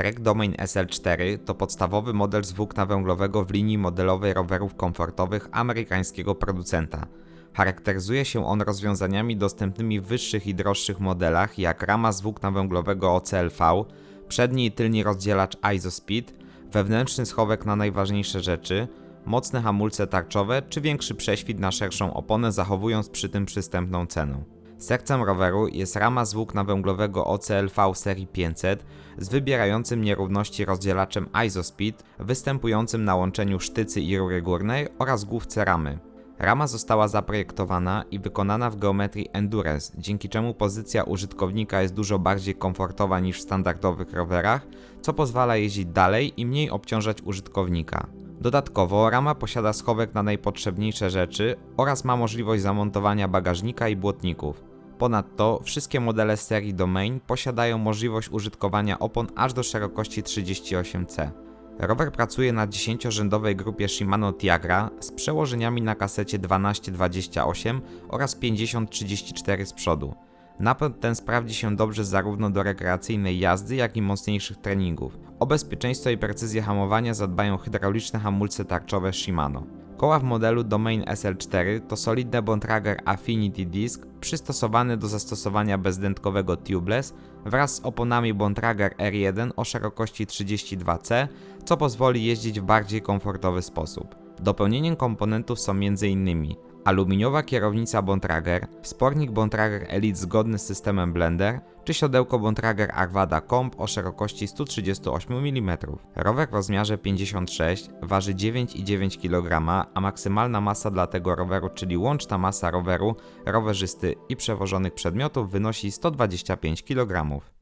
Trek Domain SL4 to podstawowy model z włókna węglowego w linii modelowej rowerów komfortowych amerykańskiego producenta. Charakteryzuje się on rozwiązaniami dostępnymi w wyższych i droższych modelach, jak rama z włókna węglowego OCLV, przedni i tylni rozdzielacz ISOSpeed, wewnętrzny schowek na najważniejsze rzeczy, mocne hamulce tarczowe czy większy prześwit na szerszą oponę, zachowując przy tym przystępną cenę. Sercem roweru jest rama z włókna węglowego OCLV serii 500 z wybierającym nierówności rozdzielaczem ISOSpeed, występującym na łączeniu sztycy i rury górnej oraz główce ramy. Rama została zaprojektowana i wykonana w geometrii Endurance, dzięki czemu pozycja użytkownika jest dużo bardziej komfortowa niż w standardowych rowerach, co pozwala jeździć dalej i mniej obciążać użytkownika. Dodatkowo rama posiada schowek na najpotrzebniejsze rzeczy oraz ma możliwość zamontowania bagażnika i błotników. Ponadto wszystkie modele serii Domain posiadają możliwość użytkowania opon aż do szerokości 38C. Rower pracuje na 10-rzędowej grupie Shimano Tiagra z przełożeniami na kasecie 12-28 oraz 50-34 z przodu. Napęd ten sprawdzi się dobrze zarówno do rekreacyjnej jazdy, jak i mocniejszych treningów. O bezpieczeństwo i precyzję hamowania zadbają hydrauliczne hamulce tarczowe Shimano. Koła w modelu Domain SL4 to solidne Bontrager Affinity Disc przystosowany do zastosowania bezdętkowego tubeless wraz z oponami Bontrager R1 o szerokości 32C, co pozwoli jeździć w bardziej komfortowy sposób. Dopełnieniem komponentów są m.in. aluminiowa kierownica Bontrager, spornik Bontrager Elite zgodny z systemem Blender, czy siodełko Bontrager Arvada Comp o szerokości 138 mm. Rower w rozmiarze 56 waży 9,9 kg, a maksymalna masa dla tego roweru, czyli łączna masa roweru, rowerzysty i przewożonych przedmiotów wynosi 125 kg.